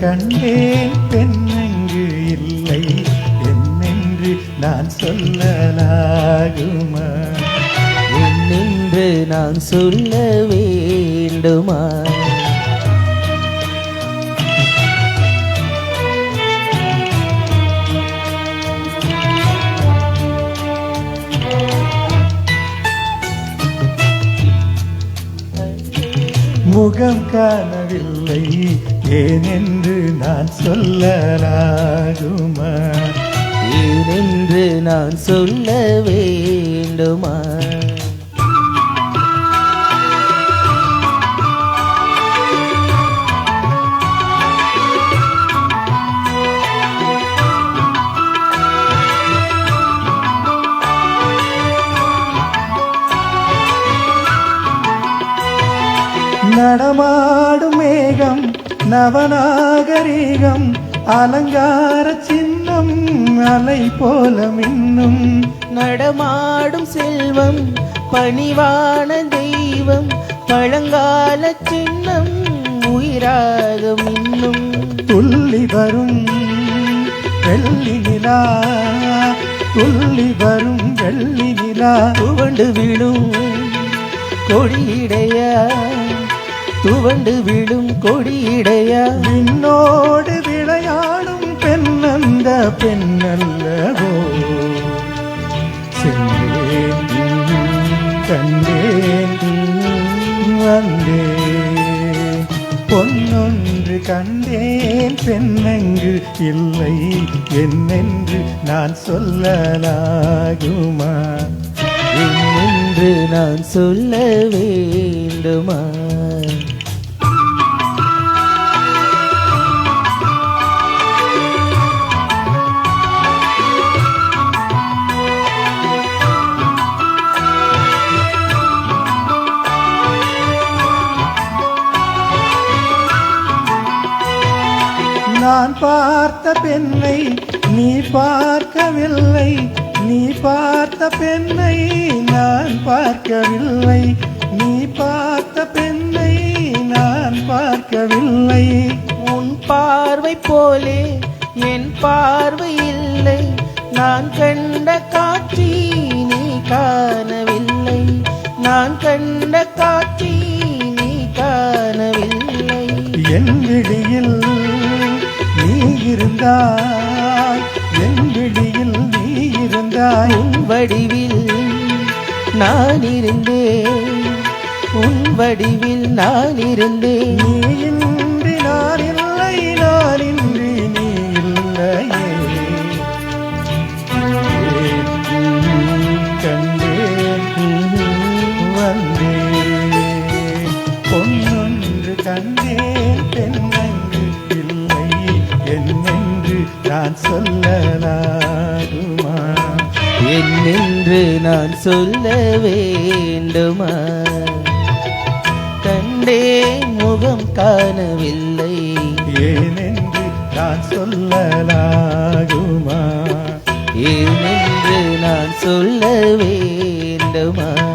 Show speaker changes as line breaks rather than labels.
கண்டேன் பெண்ணங்கு இல்லை. என்னென்று நான் சொல்லலாகுமா?
என்னென்று நான் சொல்ல வேண்டுமா?
முகம் காணவில்லை. ஏனென்று நான் சொல்லலாகுமா?
ஏனென்று நான் சொல்ல வேண்டுமா?
நடமாடும் மேகம் நவநாகரீகம் அலங்கார சின்னம் அலை போல மின்னும்.
நடமாடும் செல்வம் பணிவான தெய்வம் பழங்கால சின்னம் உயிராக மின்னும்.
துள்ளி வரும் வெள்ளி நிலா துள்ளி வரும் வெள்ளி நிலா.
துவண்டு விழும் கொடியிடையா துவண்டு விழும் கொடியிடையா?
நின்னோடு விளையாடும் பெண்ணந்த பெண்ணல்லவோ? சென்றேன் கண்டேன் வந்தே பொன்னொன்று கண்டேன் பெண்ணங்கு இல்லை? என்னென்று நான் சொல்லலாகுமா?
என்று நான் சொல்ல வேண்டுமா?
நான் பார்த்த பெண்ணை நீ பார்க்கவில்லை. நீ பார்த்த பெண்ணை நான் பார்க்கவில்லை. நீ பார்த்த பெண்ணை நான் பார்க்கவில்லை.
உன் பார்வை போலே என் பார்வை இல்லை. நான் கண்ட காட்சி நீ காணவில்லை. நான் கண்ட காட்சி நீ காணவில்லை.
என் விழியில் நீ இருந்தாய் என் விழியில் நீ இருந்தாய்.
உன் வடிவில் நான் இருந்தேன். உன் வடிவில் நான் இருந்தேன்.
நீ இன்றி நான் இல்லை நான் இன்றி நீ இல்லையே. கண்டே வந்தே. பொன்னொன்று கண்டே சொல்லலாகுமா?
என்னென்று நான் சொல்ல வேண்டுமா? கண்டே முகம் காணவில்லை.
ஏனென்று நான் சொல்லலாகுமா?
ஏனென்று நான் சொல்ல வேண்டுமா?